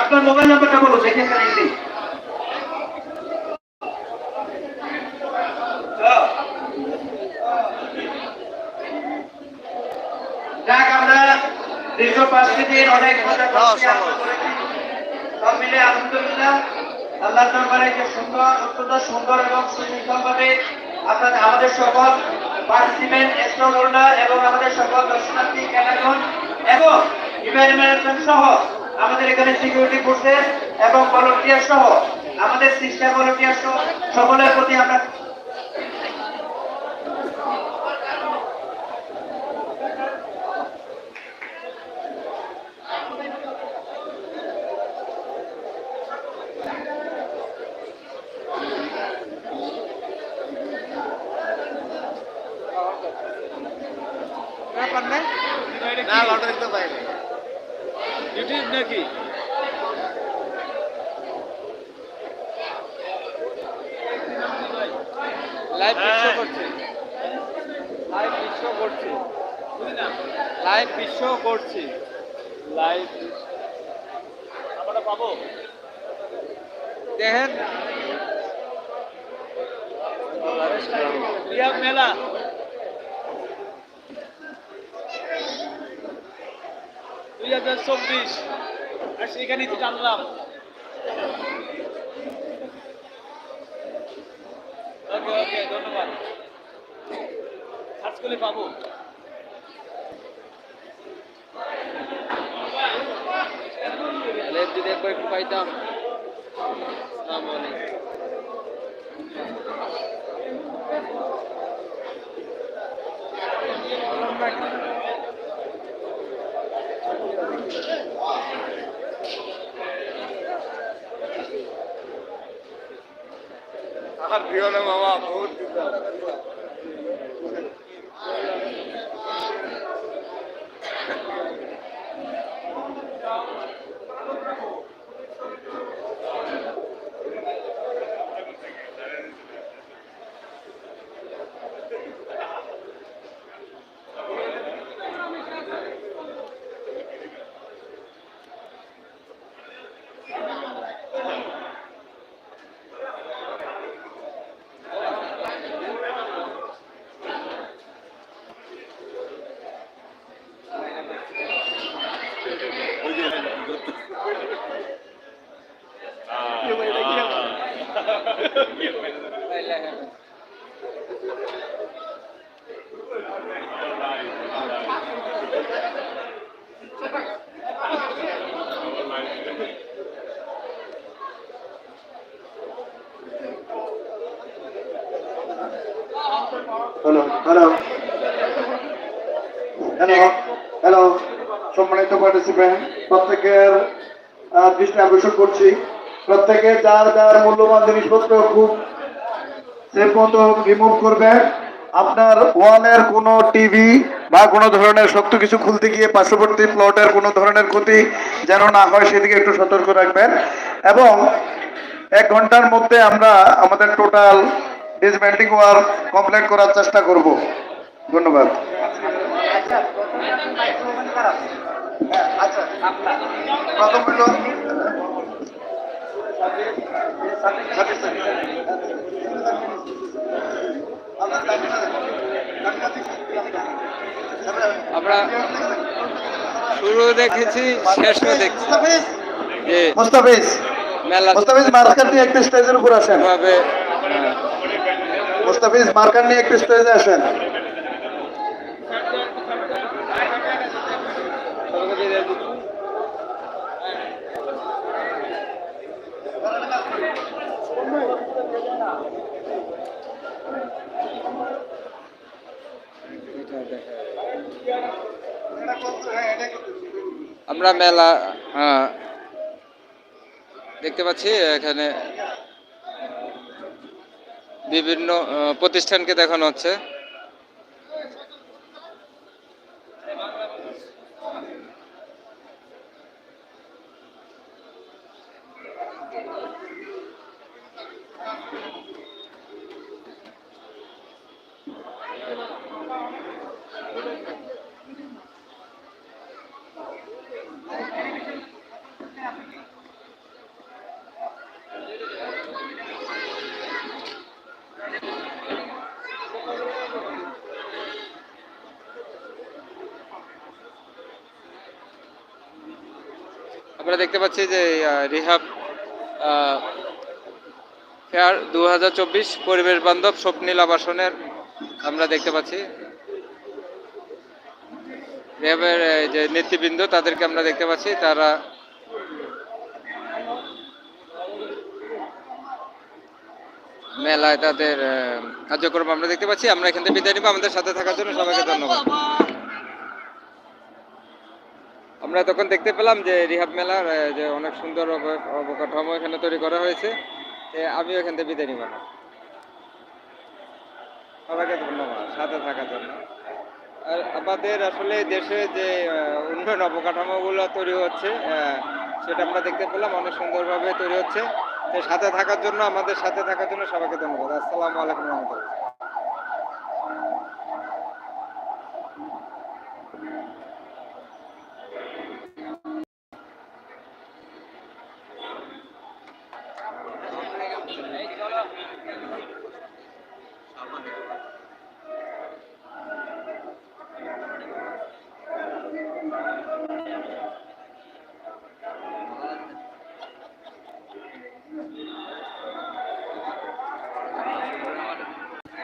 আপনার মোবাইল নাম্বারটা বলুন দেখে কানেক্ট যাক আমরা দীর্ঘ পাঁচটি দিন অনেক মজা করছি, আনন্দ করেছি। সব মিলে আলহামদুলিল্লাহ আল্লাহ দরবারে যে সুন্দর অত্যন্ত সুন্দর এবং সুশৃঙ্খলভাবে আপনাদের আমাদের সকল পার্টিসিপেন্ট স্টল হোল্ডার এবং আমাদের সকল দর্শনার্থী এবং ইভেন্ট ম্যানেজমেন্ট সহ আমাদের এখানে সিকিউরিটি ফোর্সেস এবং ভলেন্টিয়ার সহ আমাদের সিস্টার ভলেন্টিয়ার সহ সকলের প্রতি আমরা না লটারি তো পাইনি ইউটিউব নাকি? লাইভ বিশ্ব করছে। লাইভ বিশ্ব করছে। লাইভ বিশ্ব করছে। লাইভ আমরা পাবো। দেখেন। মেলা। হাজার চব্বিশ। আর সেখানেই তো জানলাম। ওকে ওকে, ধন্যবাদ। সার্চ করলে পাবো। যদি একবার একটু পাইতাম। আসসালামু আলাইকুম। আর প্রিয় না মামা বহুত হ্যালো হ্যালো হ্যালো হ্যালো সম্মানিত পার্টিসিপেন্ট প্রত্যেকের দৃষ্টি আকর্ষণ করছি। প্রত্যেকে যার যার মূল্যবান জিনিসপত্র খুব সেফ মতো রিমুভ করবেন আপনার ওয়ালের কোনো টিভি বা কোনো ধরনের শক্ত কিছু খুলতে গিয়ে পার্শ্ববর্তী প্লটের কোনো ধরনের ক্ষতি যেন না হয়, সেদিকে একটু সতর্ক রাখবেন। এবং এক ঘণ্টার মধ্যে আমরা আমাদের টোটাল ডিসমেন্টিং ওয়ার্ক কমপ্লিট করার চেষ্টা করব। ধন্যবাদ। প্রথম হলো আমরা শুরু দেখেছি শেষও দেখছি। মোস্তাফিজ। মেলা মোস্তাফিজ মার্কার নিয়ে একটু স্টেজের উপর আসেন। মোস্তাফিজ মার্কার নিয়ে একটু স্টেজে আসেন। আমরা মেলা হ্যাঁ। দেখতে পাচ্ছি এখানে বিভিন্ন প্রতিষ্ঠানকে দেখানো হচ্ছে। আমরা দেখতে পাচ্ছি যে রিহাব ফেয়ার দু হাজার চব্বিশ পরিবেশ বান্ধব স্বপ্নীল আবাসনের আমরা দেখতে পাচ্ছি। রিহাবের যে নেতৃবৃন্দ তাদেরকে আমরা দেখতে পাচ্ছি, তারা মেলায় তাদের কার্যক্রম আমরা দেখতে পাচ্ছি। আমরা এখান থেকে বিদায় নিব। আমাদের সাথে থাকার জন্য সবাইকে ধন্যবাদ। আমরা তখন দেখতে পেলাম যে রিহাব মেলার যে অনেক সুন্দর অবকাঠামো এখানে তৈরি করা হয়েছে। এ, আমিও এখান থেকে বিদায় নিব না। সবাইকে ধন্যবাদ সাথে থাকার জন্য। আর আমাদের আসলে দেশে যে উন্নয়ন অবকাঠামোগুলো তৈরি হচ্ছে সেটা আমরা দেখতে পেলাম অনেক সুন্দরভাবে তৈরি হচ্ছে। সাথে থাকার জন্য আমাদের সাথে থাকার জন্য সবাইকে ধন্যবাদ। আসসালামু আলাইকুম রহমতুল্লাহ।